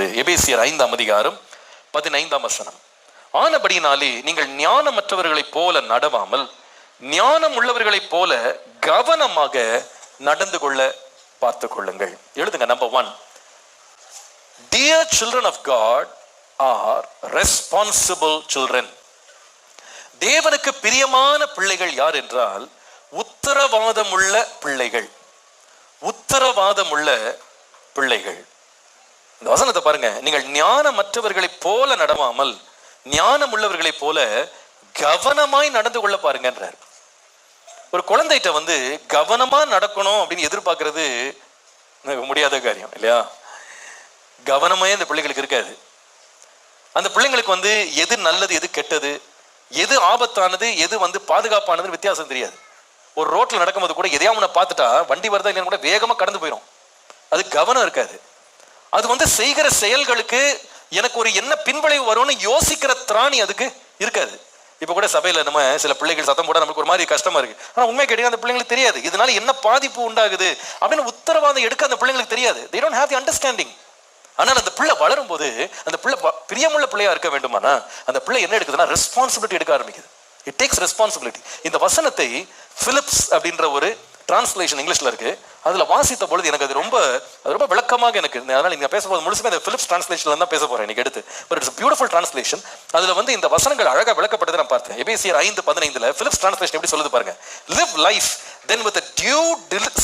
சொல்லுகிறது எபேசியர் ஐந்தாம் அதிகாரம் பதினைந்தாம் வசனம். ஆனபடினாலே நீங்கள் ஞானமற்றவர்களைப் போல நடவாமல் ஞானம் உள்ளவர்களைப் போல கவனமாக நடந்து கொள்ள பார்த்து கொள்ளுங்கள். எழுதுங்க number one dear children of God are responsible children தேவனுக்கு பிரியமான பிள்ளைகள் யார் என்றால் உத்தரவாதமுள்ள பிள்ளைகள். உத்தரவாதமுள்ள பிள்ளைகள். இந்த வசனத்தை பாருங்க. நீங்கள் ஞானமற்றவர்களைப் போல நடவாமல் ஞானம் உள்ளவர்களைப் போல கவனமாய் நடந்து கொள்ள பாருங்கன்றார். ஒரு குழந்தைகிட்ட வந்து கவனமா நடக்கணும் அப்படின்னு எதிர்பார்க்கறது முடியாத காரியம் இல்லையா? கவனமே அந்த பிள்ளைகளுக்கு இருக்காது. அந்த பிள்ளைங்களுக்கு வந்து எது நல்லது எது கெட்டது எது ஆபத்தானது எது வந்து பாதுகாப்பானதுன்னு வித்தியாசம் தெரியாது. ஒரு ரோட்டில் நடக்கும்போது கூட எதையா ஒன்று பார்த்துட்டா வண்டி வருதா இல்லைன்னு கூட வேகமாக கடந்து போயிடும் அது கவனம் இருக்காது. அது வந்து செய்கிற செயல்களுக்கு எனக்கு ஒரு என்ன பின்விளைவு வரும்னு யோசிக்கிற திராணி அதுக்கு இருக்காது. இப்போ கூட சபையில் நம்ம சில பிள்ளைகள் சத்தம் போட நமக்கு ஒரு மாதிரி கஷ்டமா இருக்கு. ஆனால் உண்மை கேட்டீங்க அந்த பிள்ளைங்களுக்கு தெரியாது. இதனால என்ன பாதிப்பு உண்டாகுது அப்படின்னு உத்தரவாதம் எடுக்க அந்த பிள்ளைங்களுக்கு தெரியாது. They don't have the understanding ஆனால் அந்த பிள்ளை வளரும் போது அந்த பிள்ளை பிரியமுள்ள பிள்ளையா இருக்க வேண்டுமானா அந்த பிள்ளை என்ன எடுக்குதுன்னா ரெஸ்பான்சிபிலிட்டி எடுக்க ஆரம்பிக்குது. இட் டேக்ஸ் ரெஸ்பான்சிபிலிட்டி இந்த வசனத்தை பிலிப்ஸ் அப்படின்ற ஒரு டிரான்ஸ்லேஷன் இங்கிலீஷ்ல இருக்கு. அதுல வாசித்த பொழுது எனக்கு அது ரொம்ப அது ரொம்ப விளக்கமாக எனக்கு அதனால நீங்க பேசும்போது முழுசுமே அந்த பிலிப்ஸ் டிரான்ஸ்லேஷன்ல தான் பேச போறேன் எனக்கு எடுத்து பட் இட்ஸ் பியூட்டிஃபுல் டிரான்ஸ்லேஷன் அதுல வந்து இந்த வசனங்கள் அழகாக விளக்கப்பட்டதை நான் பார்த்தேன். எபிசியர் ஐந்து பதினைந்துல பிலிப்ஸ் டிரான்ஸ்லேஷன் எப்படி சொல்லுது பாருங்க. Live life then with due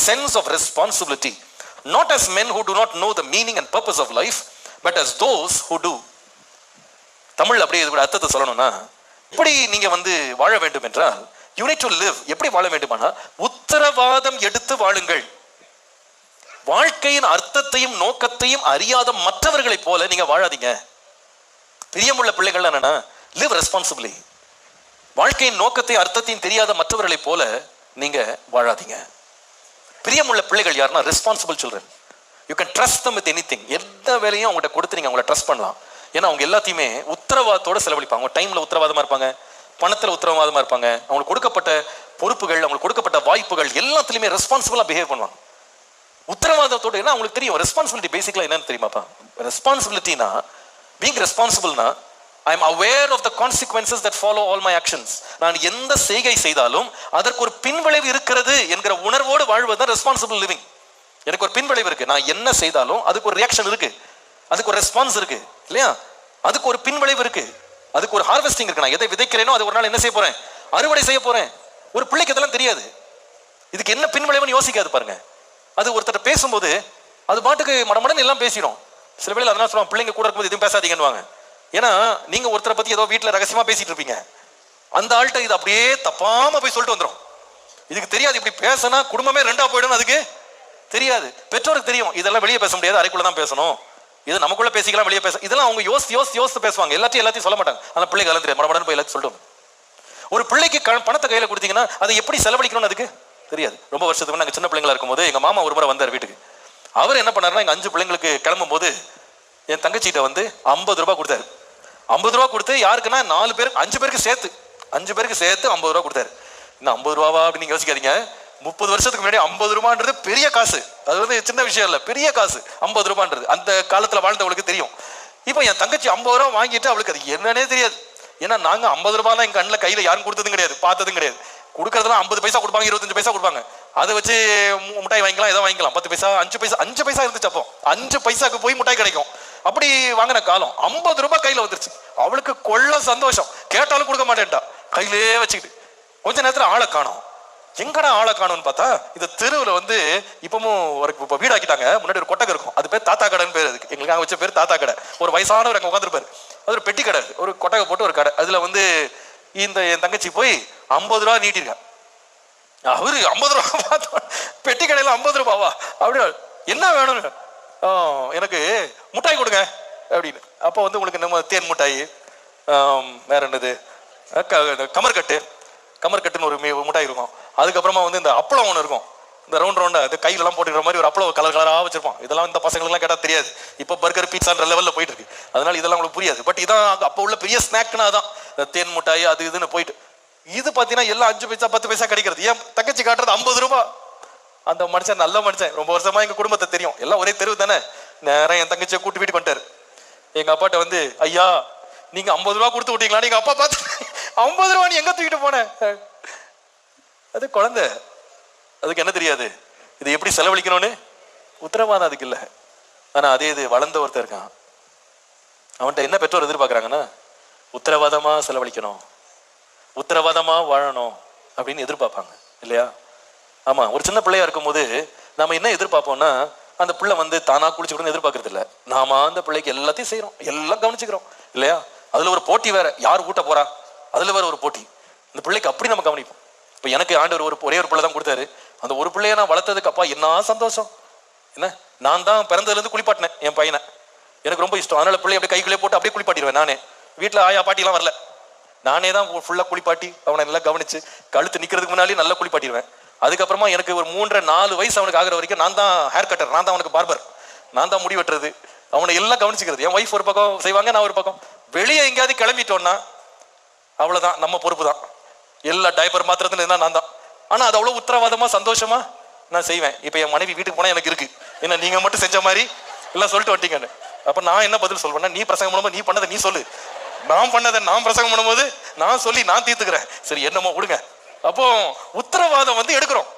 sense of responsibility not as men who do not know the meaning and purpose of life but as those who do Tamil அப்படியே இதுக்கு அர்த்தத்தை சொல்லணும்னா இப்படி நீங்க வந்து வாழ வேண்டும் என்றால் யூ டு லிவ் எப்படி வாழ வேண்டுமானா உத்தரவாதம் எடுத்து வாழுங்கள். வாழ்க்கையின் அர்த்தத்தையும் நோக்கத்தையும் அறியாத மற்றவர்களைப் போல நீங்க வாழாதீங்க. பிரியமுள்ள பிள்ளைகள் என்னன்னா லிவ் ரெஸ்பான்சிபிளி வாழ்க்கையின் நோக்கத்தையும் அர்த்தத்தையும் தெரியாத மற்றவர்களைப் போல நீங்க வாழாதீங்க. பிரியமுள்ள பிள்ளைகள் யாருன்னா responsible children you can trust them with anything எந்த வேலையும் அவங்கள்ட்ட கொடுத்து நீங்கள் அவங்கள ட்ரஸ்ட் பண்ணலாம். ஏன்னா அவங்க எல்லாத்தையுமே உத்தரவாதத்தோட செலவழிப்பாங்க. அவங்க டைமில் உத்தரவாதமாக இருப்பாங்க. பணத்தில் உத்தரவாதமாக இருப்பாங்க. அவங்களுக்கு கொடுக்கப்பட்ட பொறுப்புகள் அவங்களுக்கு கொடுக்கப்பட்ட வாய்ப்புகள் எல்லாத்துலேயுமே ரெஸ்பான்சிபிளாக பிஹேவ் பண்ணுவாங்க. உத்தரவாதத்தோடு ஏன்னா அவங்களுக்கு தெரியும்? ரெஸ்பான்சிபிலிட்டி பேசிக்கலாக என்னன்னு தெரியுமாப்பா ரெஸ்பான்சிபிலிட்டினா being ரெஸ்பான்சிபிள்னா I am aware of the consequences that follow all my actions நான் எந்த செய்கை செய்தாலும் அதற்கு ஒரு பின்விளைவு இருக்கிறது என்கிற உணர்வோடு வாழ்வது தான் ரெஸ்பான்சிபிள் லிவிங் எனக்கு ஒரு பின்விளைவு இருக்கு. நான் என்ன செய்தாலும் அதுக்கு ஒரு ரியாக்ஷன் இருக்கு. அதுக்கு ஒரு ரெஸ்பான்ஸ் இருக்கு. இல்லையா? அதுக்கு ஒரு பின்விளைவு இருக்கு. அதுக்கு ஒரு ஹார்வெஸ்டிங் இருக்கு. நான் எதை விதைக்கிறேனோ அது ஒரு நாள் என்ன செய்ய போறேன்? அறுவடை செய்ய போறேன். ஒரு பிள்ளைக்கு இதெல்லாம் தெரியாது. இதுக்கு என்ன பின்விளைவுன்னு யோசிக்காது பாருங்க. அது ஒருத்தர் பேசும்போது அது பாட்டுக்கு மடமடன்னு எல்லாம் பேசிடும். சில வேளையில் அதனால சொல்லுவாங்க பிள்ளைங்க கூட இருக்கும்போது எதுவும் பேசாதீங்கன்னுவாங்க. ஏன்னா நீங்க ஒருத்தரை பத்தி ஏதோ வீட்டில் ரகசியமா பேசிட்டு இருப்பீங்க. அந்த ஆள்கிட்ட இது அப்படியே தப்பாம போய் சொல்லிட்டு வந்துடும் இதுக்கு தெரியாது இப்படி பேசினா குடும்பமே ரெண்டா போயிடும் அதுக்கு தெரியாது. பெற்றோருக்கு தெரியும் இதெல்லாம் வெளியே பேச முடியாது அறைக்குள்ள தான் பேசணும். இது நமக்குள்ள பேசிக்கலாம் வெளியே பேச இதெல்லாம் அவங்க யோசித்து யோசி யோசித்து பேசுவாங்க. எல்லாத்தையும் எல்லாத்தையும் சொல்ல மாட்டாங்க. அந்த பிள்ளைக்கு கலந்து மடமடன் போய் எல்லாத்தையும் சொல்லிட்டு ஒரு பிள்ளைக்கு க- பணத்தை கையில் கொடுத்தீங்கன்னா அதை எப்படி செலவழிக்கணும்னு அதுக்கு தெரியாது. ரொம்ப வருஷத்துக்கு நாங்கள் சின்ன பிள்ளைங்களா இருக்கும்போது எங்கள் மாமா ஒரு முறை வந்தார் வீட்டுக்கு. அவர் என்ன பண்ணாருன்னா எங்கள் அஞ்சு பிள்ளைங்களுக்கு கிளம்பும் போது என் தங்கச்சிகிட்ட வந்து ஐம்பது ரூபா கொடுத்தாரு. ஐம்பது ரூபா கொடுத்து யாருக்குன்னா நாலு பேர் அஞ்சு பேருக்கு சேர்த்து அஞ்சு பேருக்கு சேர்த்து ஐம்பது ரூபா கொடுத்தாரு. இன்னும் ஐம்பது ரூபாவா? அப்படின்னு யோசிக்காதீங்க. முப்பது வருஷத்துக்கு முன்னாடி ஐம்பது ரூபான்றது பெரிய காசு. அது வந்து சின்ன விஷயம் இல்லை பெரிய காசு ஐம்பது ரூபான்றது. அந்த காலத்தில் வாழ்ந்தவங்களுக்கு தெரியும். இப்போ என் தங்கச்சி ஐம்பது ரூபா வாங்கிட்டு அவளுக்கு அது என்னன்னே தெரியாது. ஏன்னா நாங்கள் ஐம்பது ரூபாய் எங்கள் கண்ணில் கையில் யாரும் கொடுத்ததும் கிடையாது பார்த்ததும் கிடையாது. கொடுக்கறதுலாம் ஐம்பது பைசா கொடுப்பாங்க இருபத்தஞ்சு பைசா கொடுப்பாங்க. அதை வச்சு முட்டாய் மிட்டாய் வாங்கிக்கலாம் ஏதோ வாங்கிக்கலாம். பத்து பைசா அஞ்சு பைசா அஞ்சு பைசா இருந்துச்சு அப்போ. அஞ்சு பைசாக்கு போய் மிட்டாய் கிடைக்கும். அப்படி வாங்கின காலம் ஐம்பது ரூபாய் கையில் வந்துருச்சு. அவளுக்கு கொள்ள சந்தோஷம். கேட்டாலும் கொடுக்க மாட்டேன்ட்டா. கையிலே வச்சுக்கிட்டு. கொஞ்ச நேரத்தில் ஆளை காணோம். எங்கடா ஆளை காணும்னு பார்த்தா இந்த தெருவில் வந்து இப்பவும் ஒரு இப்போ வீடாக்கிட்டாங்க. முன்னாடி ஒரு கொட்டகை இருக்கும். அது பேர் தாத்தா கடைன்னு பேர் அதுக்கு. எங்களுக்கு அங்கே வச்ச பேர் தாத்தா கடை ஒரு வயசானவர் அங்கே உட்காந்துருப்பாரு அது ஒரு பெட்டி கடை. ஒரு கொட்டகை போட்டு ஒரு கடை. அதில் வந்து இந்த என் தங்கச்சி போய் ஐம்பது ரூபா நீட்டிருக்கேன் அவரு ஐம்பது ரூபா பார்த்தோம் பெட்டி கடையில் ஐம்பது ரூபாவா? அப்படின்னு என்ன வேணும்னு? எனக்கு முட்டாய் கொடுங்க. அப்படின்னு. அப்போ வந்து உங்களுக்கு நம்ம தேன் முட்டாய் வேற என்னது? கமர்கட்டு கமர்கட்டுன்னு ஒரு மிட்டாய் முட்டாய் இருக்கும். அதுக்கப்புறமா வந்து இந்த அப்பளம் ஒன்று இருக்கும். இந்த ரவுண்ட் ரவுண்டா அது கையிலலாம் போட்டுக்கிற மாதிரி ஒரு அப்பளம் கலர் கலராக வச்சிருப்போம் இதெல்லாம் இந்த பசங்களுக்குலாம் கேட்டால் தெரியாது. இப்போ பர்கர் பீட்சான்ற லெவலில் போயிட்டு இருக்கு அதனால இதெல்லாம் உங்களுக்கு புரியாது. பட் இதான் அப்போ உள்ள பெரிய ஸ்நாக்னா அதான். இந்த தேன் முட்டாய் அது இதுன்னு போயிட்டு. இது பார்த்தீங்கன்னா எல்லாம் அஞ்சு பைசா பத்து பைசா கிடைக்கிறது. ஏன் தங்கச்சி காட்டுறது ஐம்பது ரூபாய் அந்த மனுஷன் நல்ல மனுஷன். ரொம்ப வருஷமா எங்கள் குடும்பத்தை தெரியும். எல்லாம் ஒரே தெருவு தானே? நேரம் என் தங்கச்சியை கூட்டு வீட்டு வந்துட்டாரு. எங்கள் அப்பாட்ட வந்து ஐயா நீங்கள் ஐம்பது ரூபா கொடுத்து விட்டீங்களா? நீங்கள் அப்பா பார்த்து ஐம்பது ரூபா நீ எங்க தூக்கிட்டு போன? அது குழந்தை. அதுக்கு என்ன தெரியாது? இது எப்படி செலவழிக்கணும்னு? உத்தரவாதம் அதுக்கு இல்லை. ஆனா அதே இது வளர்ந்த ஒருத்தர் இருக்கான். அவன்கிட்ட என்ன பெற்றோர் எதிர்பார்க்கறாங்கன்னா உத்தரவாதமா செலவழிக்கணும். உத்தரவாதமா வாழணும் அப்படின்னு எதிர்பார்ப்பாங்க. இல்லையா? ஆமா ஒரு சின்ன பிள்ளையா இருக்கும்போது நாம என்ன எதிர்பார்ப்போம்னா அந்த பிள்ளை வந்து தானா குளிச்சுக்கணும்னு எதிர்பார்க்கறது இல்லை. நாம அந்த பிள்ளைக்கு எல்லாத்தையும் செய்யறோம் எல்லாம் கவனிச்சுக்கிறோம். இல்லையா? அதுல ஒரு போட்டி வேற. யார் ஊட்ட போறா? அதில் வேறு ஒரு போட்டி. இந்த பிள்ளைக்கு அப்படி நம்ம கவனிப்போம். இப்போ எனக்கு ஆண்டவர் ஒரு ஒரே ஒரு பிள்ளை தான் கொடுத்தாரு. அந்த ஒரு பிள்ளைய நான் வளர்த்ததுக்கு அப்பா என்ன சந்தோஷம். என்ன? நான் தான் பிறந்ததுலேருந்து குளிப்பாட்டினேன் என் பையனை. எனக்கு ரொம்ப இஷ்டம். அதனால் பிள்ளை அப்படியே கைக்குள்ளே போட்டு அப்படியே குளிப்பாட்டிடுவேன் நானே. வீட்டில் ஆயா பாட்டிலாம் வரல. நானே தான் ஃபுல்லாக குளிப்பாட்டி அவனை நல்லா கவனிச்சு கழுத்து நிற்கிறதுக்கு முன்னாலே நல்லா குளிப்பாட்டிடுவேன். அதுக்கப்புறமா எனக்கு ஒரு மூன்றரை நாலு வயசு அவனுக்கு ஆகிற வரைக்கும் நான் தான் ஹேர் கட்டர் நான் தான் அவனுக்கு பார்பர் நான் தான் முடி வெட்டுறது. அவனை எல்லாம் கவனிச்சுக்கிறது. என் ஒய்ஃப் ஒரு பக்கம் செய்வாங்க நான் ஒரு பக்கம். வெளியே எங்கேயாவது கிளம்பிட்டோன்னா அவ்வளோதான் நம்ம பொறுப்பு தான் எல்லா டைப்பர் மாத்திரத்துல இருந்தால் நான் தான். ஆனால் அது அவ்வளோ உத்தரவாதமாக சந்தோஷமா? நான் செய்வேன். இப்போ என் மனைவி வீட்டுக்கு போனால் எனக்கு இருக்கு. என்ன நீங்கள் மட்டும் செஞ்ச மாதிரி? எல்லாம் சொல்லிட்டு வந்துட்டீங்கன்னு. அப்போ நான் என்ன பதில் சொல்வேன்னா நீ பிரசங்கம் பண்ணும்போது நீ பண்ணதை நீ சொல்லு. நான் பண்ணதை நான் பிரசங்கம் பண்ணும்போது நான் சொல்லி நான் தீர்த்துக்கிறேன். சரி என்னமோ விடுங்க. அப்போ உத்தரவாதம் வந்து எடுக்கிறோம்.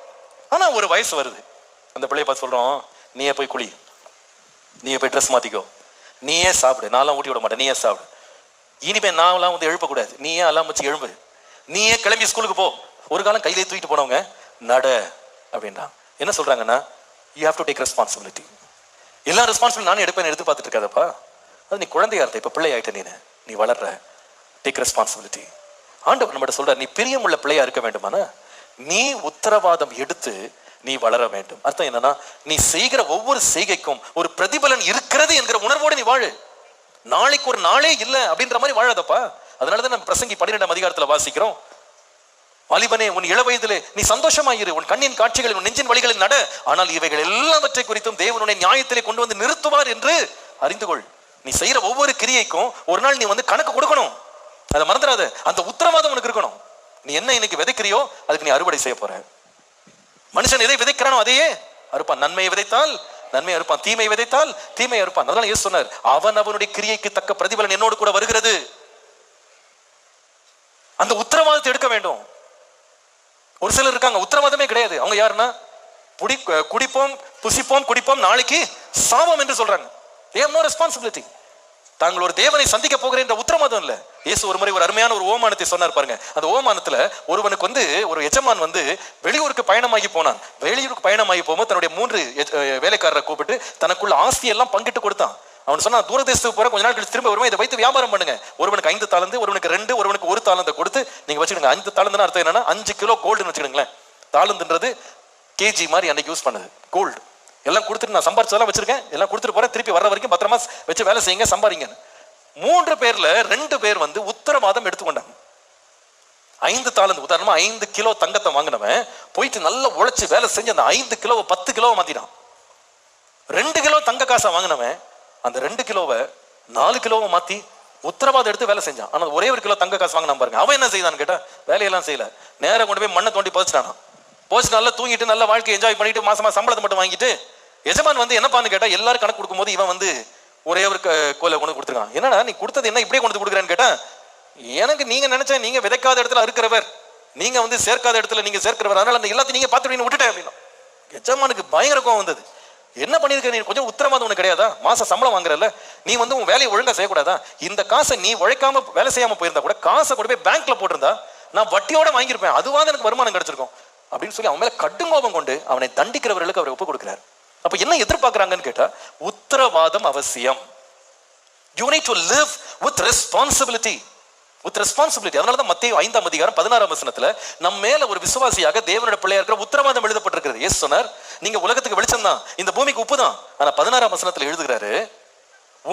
ஆனால் ஒரு வயசு வருது. அந்த பிள்ளைய பார்த்து சொல்கிறோம் நீயே போய் குழி நீயே போய் ட்ரெஸ் மாற்றிக்கோ நீயே சாப்பிடு. நான்லாம் ஊட்டி விட மாட்டேன். நீயே சாப்பிடு. இனிமே நான்லாம் வந்து எழுப்பக்கூடாது. நீயே எல்லாம் வச்சு எழும்பு. நீயே கிளம்பி ஸ்கூலுக்கு போ. ஒரு காலம் கையிலே தூக்கிட்டு போனவங்க நட அப்படின்றான். என்ன சொல்றாங்கன்னா you have to take responsibility எல்லா ரெஸ்பான்சிபிலிட்டி நானே எடுப்பேன் எடுத்து பார்த்துட்டு இருக்காதப்பா அது நீ குழந்தையா இருந்த இப்ப பிள்ளை ஆயிட்ட நீ வளர்ற. டேக் ரெஸ்பான்சிபிலிட்டி ஆண்டவர் நம்மகிட்ட சொல்ற நீ பிரியமுள்ள பிள்ளையா இருக்க வேண்டுமானா நீ உத்தரவாதம் எடுத்து நீ வளர வேண்டும். அர்த்தம் என்னன்னா நீ செய்கிற ஒவ்வொரு செய்கைக்கும் ஒரு பிரதிபலன் இருக்கிறது என்கிற உணர்வோடு நீ வாழு. நாளைக்கு ஒரு நாளே இல்லை அப்படின்ற மாதிரி வாழாதப்பா. அதனாலதான் நம்ம பிரசங்கி பன்னிரெண்டாம் அதிகாரத்துல வாசிக்கிறோம். வாலிபனே உன் இள வயதிலே நீ சந்தோஷமாயிரு உன் கண்ணின் காட்சிகளில் உன் நெஞ்சின் வழிகளில் நட. ஆனால் இவைகள் எல்லாவற்றை குறித்தும் தேவனுடைய நியாயத்திலே கொண்டு வந்து நிறுத்துவார் என்று அறிந்து கொள். நீ செய்யற ஒவ்வொரு கிரியைக்கும் ஒரு நாள் நீ வந்து கணக்கு கொடுக்கணும். அதை மறந்துடாத. அந்த உத்தரவாதம் உனக்கு இருக்கணும். நீ என்ன இன்னைக்கு விதைக்கிறியோ அதுக்கு நீ அறுவடை செய்ய போற. மனுஷன் எதை விதைக்கிறானோ அதையே அறுப்பான். நன்மையை விதைத்தால் நன்மை அறுப்பான் தீமை விதைத்தால் தீமை அறுப்பான். அதனால இயேசு சொன்னார் அவன் அவனுடைய கிரியைக்கு தக்க பிரதிபலன் என்னோடு கூட வருகிறது. அந்த உத்தரவாதத்தை எடுக்க வேண்டும். ஒரு சிலர் இருக்காங்க உத்தரவாதமே கிடையாது. அவங்க யாருன்னா குடி குடிப்போம் புசிப்போம் குடிப்போம் நாளைக்கு சாவோம் என்று சொல்றாங்க. They have ரெஸ்பான்சிபிலிட்டி தாங்கள் ஒரு தேவனை சந்திக்க போகிறேன் என்ற உத்தரவாதம் இல்லை. இயேசு ஒரு முறை ஒரு அருமையான ஒரு ஓமானத்தை சொன்னார் பாருங்க. அந்த ஓமானத்துல ஒருவனுக்கு வந்து ஒரு எஜமான் வந்து வெளியூருக்கு பயணமாகி போனான். வெளியூருக்கு பயணமாகி போகும்போது தன்னுடைய மூன்று வேலைக்காரரை கூப்பிட்டு தனக்குள்ள ஆஸ்தியெல்லாம் பங்கிட்டு கொடுத்தான். அவன் சொன்னா தூரதேசத்துக்கு போற கொஞ்ச நாள் கழிச்சு திரும்ப வருவேன். இதை வைத்து வியாபாரம் பண்ணுங்க. ஒருவனுக்கு ஐந்து தாளந்து ஒருவனுக்கு ரெண்டு ஒருவனுக்கு ஒரு தாளந்தை கொடுத்து நீங்க வச்சுக்கிடுங்க ஐந்து தாளந்துன்னு அர்த்தம் என்னன்னா அஞ்சு கிலோ கோல்டுன்னு வச்சுக்கோங்களேன். தாளந்துன்றது கேஜி மாதிரி அன்னைக்கு யூஸ் பண்ணது. கோல்டு. எல்லாம் கொடுத்துட்டு நான் சம்பாரிச்சதெல்லாம் வச்சிருக்கேன். எல்லாம் கொடுத்துட்டு போறேன். திருப்பி வர வரைக்கும் பத்திரமா வச்சு வேலை செய்யுங்க சம்பாதிங்க. மூன்று பேர்ல ரெண்டு பேர் வந்து உத்தரவாதம் எடுத்துக்கொண்டாங்க. ஐந்து தாளந்து உதாரணமா ஐந்து கிலோ தங்கத்தை வாங்கினவன் போயிட்டு நல்லா உழைச்சு வேலை செஞ்சு அந்த ஐந்து கிலோவை பத்து கிலோவை மாத்தினான் ரெண்டு கிலோ தங்க காசை வாங்கினவன் அந்த ரெண்டு கிலோவை நாலு கிலோவை மாத்தி உத்தரவாதம் எடுத்து வேலை செஞ்சான். ஆனா ஒரே ஒரு கிலோ தங்க காசு வாங்கினா பாருங்க. அவன் என்ன செய்தான்னு கேட்டா வேலையெல்லாம் செய்யல. நேரம் கொண்டு போய் மண்ணை தோண்டி பதிச்சிட்டானா போச்சு நல்லா தூங்கிட்டு நல்லா வாழ்க்கை என்ஜாய் பண்ணிட்டு மாசமா சம்பளத்தை மட்டும் வாங்கிட்டு எஜமான் வந்து என்னப்பான்னு கேட்டா எல்லாரும் கணக்கு கொடுக்கும்போது இவன் வந்து ஒரே ஒரு க- கோலை கொண்டு கொடுத்துருக்கான். என்னடா நீ கொடுத்தது என்ன இப்படியே கொண்டு கொடுக்குறேன்னு கேட்டா எனக்கு நீங்க நினைச்சா நீங்க விதைக்காத இடத்துல அறுக்கிறவர் நீங்க வந்து சேர்க்காத இடத்துல நீங்க சேர்க்கிறவர் அதனால அந்த எல்லாத்தையும் நீங்க பார்த்து விட்டுட்டேன் அப்படின்னா. எஜமானுக்கு பயங்கர கோவம் வந்தது. என்ன பண்ணிருக்க நீ? கொஞ்சம் உத்தரவாதம் உனக்கு கிடையாதா? மாச சம்பளம் வாங்குறல நீ வந்து உன் வேலையை ஒழுங்கா செய்யக்கூடாதா? இந்த காசை நீ உழைக்காம வேலை செய்யாம போயிருந்தா கூட காசை கொண்டு போய் பேங்க்ல போட்டிருந்தா நான் வட்டியோட வாங்கியிருப்பேன். அதுவாக எனக்கு வருமானம் கிடைச்சிருக்கும். அப்படின்னு சொல்லி அவன் மேல கடுங்கோபம் கொண்டு அவனை தண்டிக்கிறவர்களுக்கு அவர் ஒப்பு கொடுக்கிறார். அப்ப என்ன எதிர்பார்க்கிறாங்கன்னு கேட்டா உத்தரவாதம் அவசியம். You need to live with responsibility with responsibility அதனால தான் மத்திய ஐந்தாம் அதிகாரம் பதினாறாம் வசனத்துல நம்ம மேல ஒரு விசுவாசியாக தேவனோட பிள்ளையா இருக்கிற உத்தரவாதம் எழுதப்பட்டிருக்கிறது. எஸ் சொன்னார் நீங்க உலகத்துக்கு வெளிச்சம் தான். இந்த பூமிக்கு உப்பு தான். ஆனா பதினாறாம் வசனத்துல எழுதுகிறாரு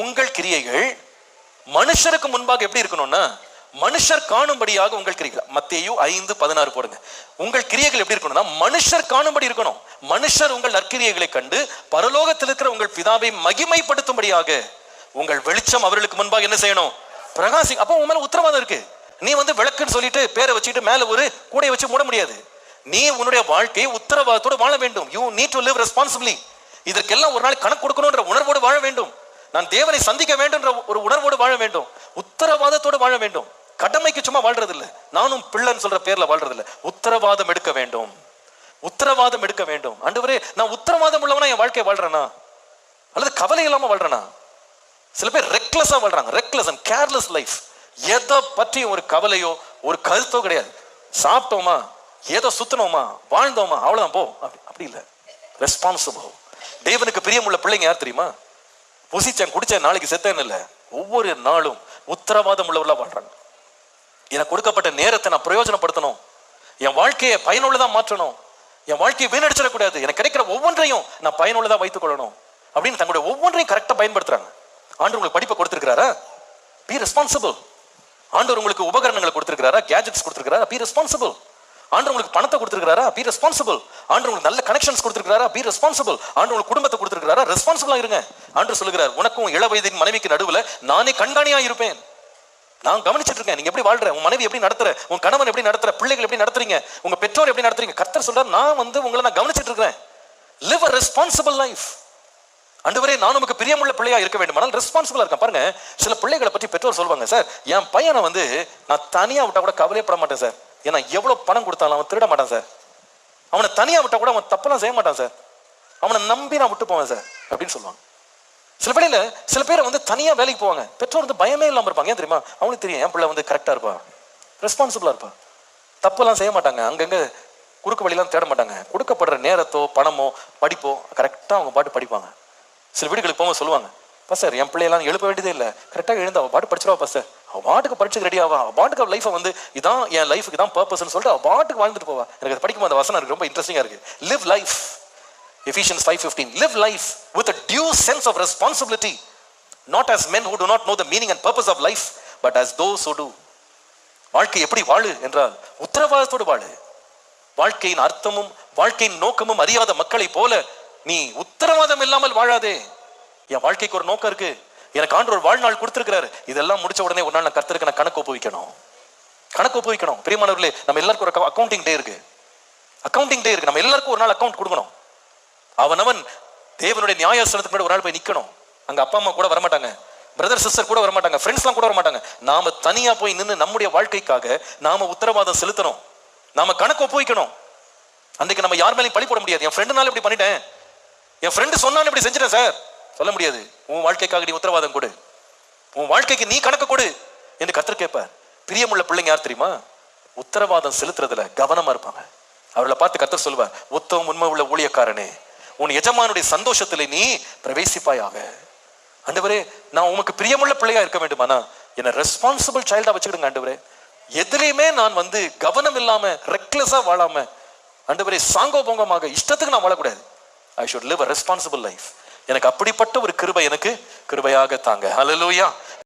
உங்கள் கிரியைகள் மனுஷருக்கு முன்பாக எப்படி இருக்கணும்னா மனுஷர் காணும்படியாக உங்கள் கிரிகள். மத்தேயு ஐந்து பதினாறு போடுங்க. உங்கள் கிரியைகள் எப்படி இருக்கணும்னா மனுஷர் காணும்படி இருக்கணும். மனுஷர் உங்கள் நற்கிரியைகளை கண்டு பரலோகத்தில் இருக்கிற உங்கள் பிதாவை மகிமைப்படுத்தும்படியாக உங்கள் வெளிச்சம் அவர்களுக்கு முன்பாக என்ன செய்யணும்? பிரகாசி அப்போ உன் மேல உத்தரவாதம் இருக்கு. நீ வந்து விளக்குன்னு சொல்லிட்டு பேரை வச்சுட்டு மேல ஒரு கூடையை வச்சு மூட முடியாது. நீ உன்னுடைய வாழ்க்கையை உத்தரவாதத்தோடு வாழ வேண்டும். You need to live responsibly இதற்கெல்லாம் ஒரு நாள் கணக்கு கொடுக்கணும்ன்ற உணர்வோடு வாழ வேண்டும். நான் தேவனை சந்திக்க வேண்டும்ன்ற ஒரு உணர்வோடு வாழ வேண்டும். உத்தரவாதத்தோடு வாழ வேண்டும். கடமைக்கு சும்மா வாழ்றது இல்லை நானும் பிள்ளைன்னு சொல்ற பேர்ல வாழ்றது இல்லை உத்தரவாதம் எடுக்க வேண்டும். உத்தரவாதம் எடுக்க வேண்டும். ஆண்டவரே நான் உத்தரவாதம் உள்ளவனா என் வாழ்க்கையை வாழ்றேனா? அல்லது கவலை இல்லாம வாழ்றேனா? சில பேர் ரெக்லெஸ்ஸா வாழ்றாங்க. ரெக்லெஸ் அண்ட் கேர்லெஸ் லைஃப் எதை பற்றி ஒரு கவலையோ ஒரு கருத்தோ கிடையாது. சாப்பிட்டோமா? ஏதோ சுத்தினோமா வாழ்ந்தோமா? அவ்வளவுதான் போ. அப்படி அப்படி இல்லை. ரெஸ்பான்சிபிள் தேவனுக்கு பிரியமுள்ள பிள்ளைங்க யார் தெரியுமா? புசிச்சேன் குடிச்சேன் நாளைக்கு செத்தேன்னு இல்லை. ஒவ்வொரு நாளும் உத்தரவாதம் உள்ளவர்களா வாழ்றாங்க. எனக்கு கொடுக்கப்பட்ட நேரத்தை நான் பிரயோஜனப்படுத்தணும். என் வாழ்க்கையை பயனுள்ளதாக மாற்றணும். என் வாழ்க்கையை வீணடிச்சிடக்கூடாது. எனக்கு கிடைக்கிற ஒவ்வொன்றையும் நான் பயனுள்ளதாக வைத்துக் கொள்ளணும். அப்படின்னு தங்களுடைய ஒவ்வொன்றையும் கரெக்டாக பயன்படுத்துறாங்க. ஆண்டு உங்களுக்கு படிப்பை கொடுத்துருக்கிறாரா? பி ரெஸ்பான்சிபிள் ஆண்டவர் உங்களுக்கு உபகரணங்களை கொடுத்திருக்கிறாரா? கேஜெட்ஸ் கொடுத்திருக்கிறாரா? பி ரெஸ்பான்சிபிள் ஆண்டு உங்களுக்கு பணத்தை கொடுத்திருக்கிறாரா? பி ரெஸ்பான்சிபிள் ஆண்டு உங்களுக்கு நல்ல கனெக்ஷன்ஸ் கொடுத்திருக்கிறாரா? பி ரெஸ்பான்சிபிள் ஆண்டு உங்களுக்கு குடும்பத்தை கொடுத்துருக்காரா ரெஸ்பான்சிபிளா இருங்க. ஆண்டு சொல்லுகிறார் உனக்கும் இள வயதின் மனைவிக்கு நடுவில் நானே கண்காணியா இருப்பேன். நான் கவனிச்சிட்டு இருக்கேன். நீங்க எப்படி வாழ்ற? உன் மனைவி எப்படி நடத்துற? உன் கணவன் எப்படி நடத்துற? பிள்ளைகள் எப்படி நடத்துறீங்க? உங்க பெற்றோர் எப்படி நடத்துறீங்க? கர்த்தர் சொல்றாரு நான் வந்து உங்களை நான் கவனிச்சிட்டு இருக்கிறேன் லிவ் அ ரெஸ்பான்சிபிள் லைஃப் ஆண்டவரே நான் உமக்கு பிரியமுள்ள பிள்ளையா இருக்க வேண்டும். ஆனால் ரெஸ்பான்சிபிளா இருக்கேன். பாருங்க சில பிள்ளைகளை பற்றி பெற்றோர் சொல்லுவாங்க சார் என் பையனை வந்து நான் தனியா விட்டா கூட கவலையப்பட மாட்டேன் சார். ஏன்னா எவ்வளவு பணம் கொடுத்தாலும் அவன் திருட மாட்டான் சார். அவனை தனியா விட்டா கூட அவன் தப்பெல்லாம் செய்ய மாட்டான் சார். அவனை நம்பி நான் விட்டு போவேன் சார். அப்படின்னு சொல்லுவாங்க. சில வேளையில் சில பேர் வந்து தனியாக வேலைக்கு போவாங்க. பெற்றோர் வந்து பயமே இல்லாமல் இருப்பாங்க. ஏன் தெரியுமா? அவனுக்கு தெரியும் என் பிள்ளை வந்து கரெக்டாக இருப்பா. ரெஸ்பான்சிபிளாக இருப்பா. தப்பெல்லாம் செய்ய மாட்டாங்க. அங்கங்கே குறுக்கு வழியெல்லாம் தேட மாட்டாங்க. கொடுக்கப்படுற நேரத்தோ பணமோ படிப்போ கரெக்டாக அவங்க பாட்டு படிப்பாங்க. சில வீடுகளுக்கு போகும்போது சொல்லுவாங்க சார் என் பிள்ளையெல்லாம் எழுப்ப வேண்டியதே இல்லை. கரெக்டாக எழுந்து அவள் பாட்டு படிச்சிருவா பாஸ்டர் அவள் பாட்டுக்கு படிச்சு ரெடி ஆவா? அவள் பாட்டுக்கு லைஃபை வந்து இதான் என் லைஃபுக்கு தான் பர்பஸ்ன்னு சொல்லிட்டு அவள் பாட்டுக்கு வாழ்ந்துட்டு போவா. எனக்கு அது படிக்கும் அந்த வசனம் எனக்கு ரொம்ப இன்ட்ரெஸ்டிங்காக இருக்குது live life Ephesians 5:15 live life with a due sense of responsibility not as men who do not know the meaning and purpose of life but as those who do. வாழ்க்கை எப்படி வாழு என்றால் உத்தரவாதத்தோடு வாழு. வாழ்க்கையின் அர்த்தமும் வாழ்க்கையின் நோக்கமும் அறியாத மக்களை போல நீ உத்தரவாதம் இல்லாமல் வாழாதே. என் வாழ்க்கைக்கு ஒரு நோக்கம் இருக்கு. எனக்கு ஆண்டு ஒரு வாழ்நாள் கொடுத்திருக்கிறாரு. இதெல்லாம் முடிச்ச உடனே ஒரு நாள் நான் கருத்திருக்க நான் கணக்கு ஒப்புவிக்கணும். கணக்கு ஒப்புவிக்கணும். பிரியமானவர்களே நம்ம எல்லாருக்கும் ஒரு அக்கௌண்டிங் டே இருக்கு. அக்கௌண்டிங் டே இருக்கு. நம்ம எல்லாருக்கும் ஒரு நாள் அக்கௌண்ட் கொடுக்கணும். அவனவன் தேவனுடைய நியாயஸ்தானத்துக்கு முன்னாடி ஒரு நாள் போய் நிற்கணும் அங்கே அப்பா அம்மா கூட வரமாட்டாங்க. பிரதர் சிஸ்டர் கூட வரமாட்டாங்க. ஃப்ரெண்ட்ஸ்லாம் கூட வரமாட்டாங்க. நாம தனியாக போய் நின்று நம்முடைய வாழ்க்கைக்காக நாம உத்தரவாதம் செலுத்தணும். நாம கணக்கு ஒப்புவிக்கணும். அன்றைக்கு நம்ம யார் மேலேயும் பழி போட முடியாது. என் ஃப்ரெண்டுனால இப்படி பண்ணிட்டேன். என் ஃப்ரெண்டு சொன்னாலும் இப்படி செஞ்சிட்டேன் சார் சொல்ல முடியாது. உன் வாழ்க்கைக்காக நீ உத்தரவாதம் கொடு. உன் வாழ்க்கைக்கு நீ கணக்கு கொடு என்று கத்தர் கேட்பார். பிரியமுள்ள பிள்ளைங்க யார் தெரியுமா? உத்தரவாதம் செலுத்துறதுல கவனமா இருப்பாங்க. அவர்களை பார்த்து கத்தர் சொல்லுவார் உத்தம உண்மை உள்ள ஊழியக்காரனே உன் எஜமானுடைய சந்தோஷத்துல நீ பிரவேசிப்பாயாக. ஆண்டவரே நான் உமக்கு பிரியமுள்ள பிள்ளையா இருக்க வேண்டுமானா என்ன ரெஸ்பான்சிபிள் சைல்டா வச்சுக்கிடுங்க ஆண்டவரே. எதுலையுமே நான் வந்து கவனம் இல்லாம ரெக்லெஸ்ஸா வாழாம ஆண்டவரே சாங்கோபோங்கமாக இஷ்டத்துக்கு நான் வாழக்கூடாது. I should live a responsible life எனக்கு அப்படிப்பட்ட ஒரு கிருபை எனக்கு கிருபையாக தாங்க. ஹalleluya